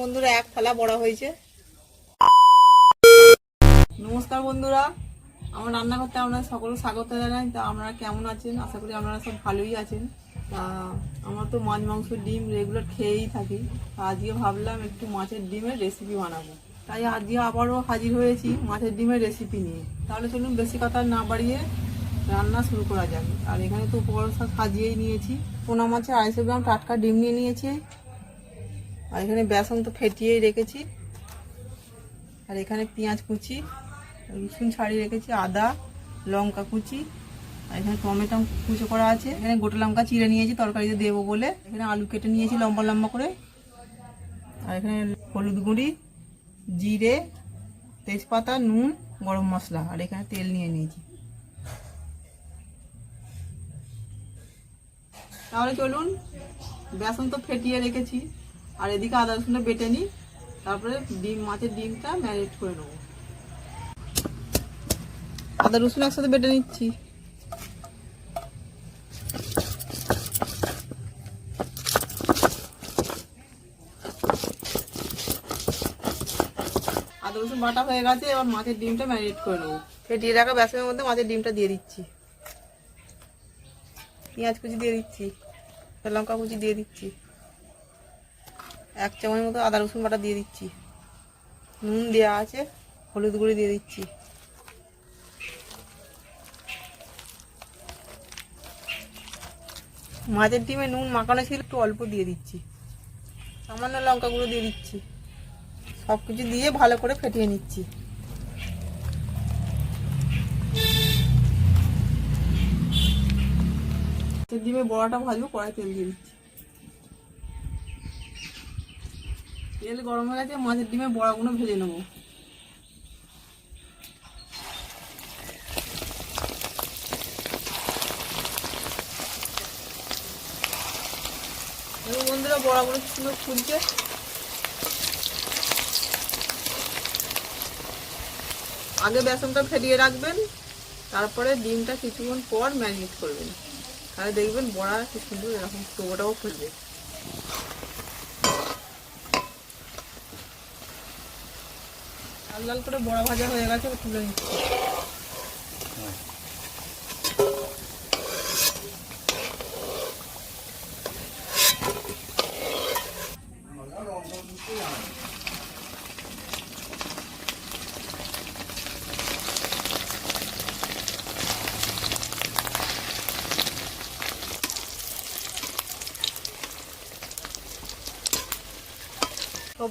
বন্ধুরা, এক থালা বড়া হয়েছে। নমস্কার বন্ধুরা, আমার রান্না করতে আপনারা সকল স্বাগত জানাই। তা আপনারা কেমন আছেন? আশা করি আপনারা সব ভালোই আছেন। তা আমরা তো মাছ, মাংস, ডিম রেগুলার খেয়েই থাকি। আজকে ভাবলাম একটু মাছের ডিমের রেসিপি বানাবো। তাই আজকে আবারও হাজির হয়েছি মাছের ডিমের রেসিপি নিয়ে। তাহলে চলুন বেশি কথা না বাড়িয়ে রান্না শুরু করা যাবে আর এখানে তো উপকরণ সাজিয়েই নিয়েছি। পোনা মাছের আড়াইশো গ্রাম টাটকা ডিম নিয়ে নিয়েছি। আর এখানে বেসন তো ফেটিয়েই রেখেছি। আর এখানে পেঁয়াজ কুচি, রসুন ছাড়িয়ে রেখেছি, আদা, লঙ্কা কুচি, আর এখানে টমেটো কুচো করা আছে। এখানে গোটা লঙ্কা চিড়ে নিয়েছি, তরকারিতে দেবো বলে। এখানে আলু কেটে নিয়েছি লম্বা লম্বা করে। আর এখানে হলুদ গুঁড়ি, জিরে, তেজপাতা, নুন, গরম মশলা, আর এখানে তেল নিয়ে নিয়েছি। তাহলে চলুন, বেসন তো ফেটিয়ে রেখেছি। আর এদিকে আদা রসুনটা বেটে নিই, তারপরে ডিম, মাছের ডিমটা ম্যারিনেট করে নেব। আদা রসুন একসাথে বেটে নিচ্ছি। আদা রসুন বাটা হয়ে গেছে, এবার মাছের ডিমটা ম্যারিনেট করে নেব। ফেটিয়ে রাখা বেসনের মধ্যে মাছের ডিমটা দিয়ে দিচ্ছি। পেঁয়াজ কুচি দিয়ে দিচ্ছি, লঙ্কা কুচি দিয়ে দিচ্ছি। এক চামচ মতো আদা রসুন বাটা দিয়ে দিচ্ছি। নুন দেওয়া আছে, হলুদ গুঁড়ি দিয়ে দিচ্ছি। মাছের ডিমে নুন মাখানো ছিল, একটু অল্প দিয়ে দিচ্ছি। সামান্য লঙ্কা গুঁড়ো দিয়ে দিচ্ছি। সব কিছু দিয়ে ভালো করে ফেটিয়ে নিচ্ছি। ডিমে বড়াটা ভাজবো কড়াই তেল দিয়ে দিচ্ছি। তেল গরম হয়ে গেছে মাছের ডিমে বড়াগুলো ভেজে নেব। বন্ধুরা বড়াগুলো সুন্দর ফুলছে আগে বেসনটা ফেটিয়ে রাখবেন, তারপরে ডিমটা কিছুক্ষণ পর ম্যারিনেট করবেন। তাহলে দেখবেন বড়া কি সুন্দর এরকম টোবোটাও ফুলবে লাল করে বড়া ভাজা হয়ে গেছে তুলে নিচ্ছি।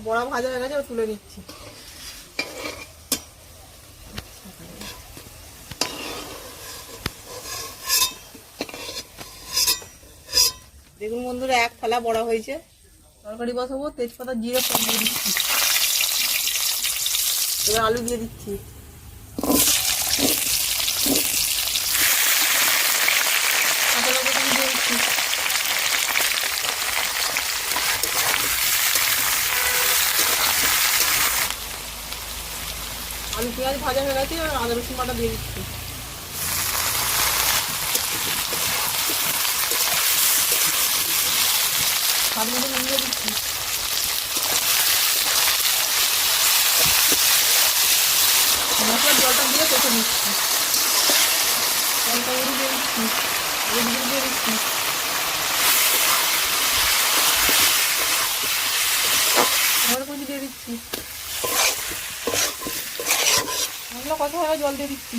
বড়া ভাজা হয়ে গেছে তুলে নিচ্ছি। দেখুন বন্ধুরা এক থালা বড়া হয়েছে। তরকারি বসাবো, তেজপাতা, জিরে, ফোড়ন দিয়ে দিচ্ছি। এবার আলু দিয়ে দিচ্ছি। আলু পেঁয়াজ ভাজা হয়ে গেছে আদা রসুন বাটা দিয়ে দিচ্ছি। স্বাদ মতো দিচ্ছি মশলার জলটা দিয়ে কষে নিচ্ছি লঙ্কা গুঁড়ি দিয়ে দিচ্ছি হলুদ দিয়ে দিচ্ছি কুচি দিয়ে দিচ্ছি মশলা কষা জল দিয়ে দিচ্ছি?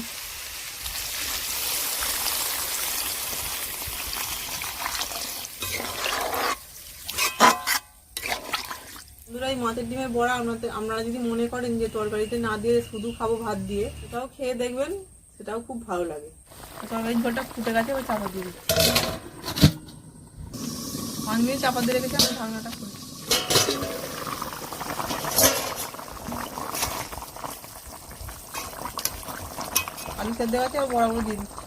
এই মাছের ডিমের বড়া আপনারা যদি মনে করেন যে তরকারিতে না দিয়ে শুধু খাব ভাত দিয়ে, সেটাও খেয়ে দেখবেন, সেটাও খুব ভালো লাগে। তরকারির ঝোলটা ফুটে গেছে ওই চাপা দিয়ে পাঁচ মিনিট চাপা দিয়ে রেখেছি আমি ঢাকনাটা খুলছি আলু সেদ্ধ গেছে আর বড়াগুলো দিয়ে দিচ্ছি।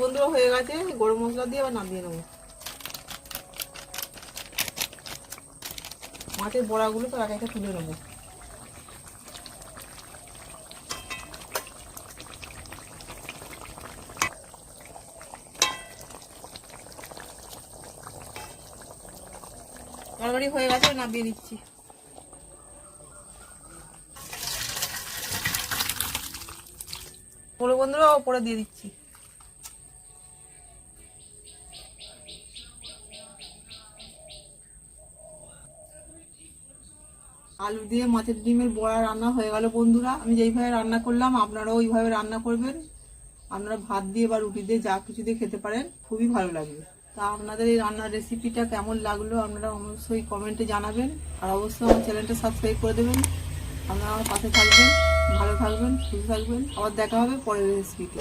বন্ধুরা হয়ে গেছে নামিয়ে বড়াগুলো তো এক একটা তুলে নেব। তরকারি হয়ে গেছে নামিয়ে দিচ্ছি বড় বন্ধুরা ওপরে দিয়ে দিচ্ছি। আলু দিয়ে মাছের ডিমের বড়া রান্না হয়ে গেল বন্ধুরা। আমি যেইভাবে রান্না করলাম, আপনারাও ওইভাবে রান্না করবেন। আপনারা ভাত দিয়ে বা রুটি দিয়ে যা কিছু দিয়ে খেতে পারেন, খুবই ভালো লাগবে। তা আপনাদের এই রান্নার রেসিপিটা কেমন লাগল, আপনারা অবশ্যই কমেন্টে জানাবেন। আর অবশ্যই আমার চ্যানেলটা সাবস্ক্রাইব করে দেবেন। আপনারা আমার পাশে থাকবেন। ভালো থাকবেন সুস্থ থাকবেন। আবার দেখা হবে পরের রেসিপিতে।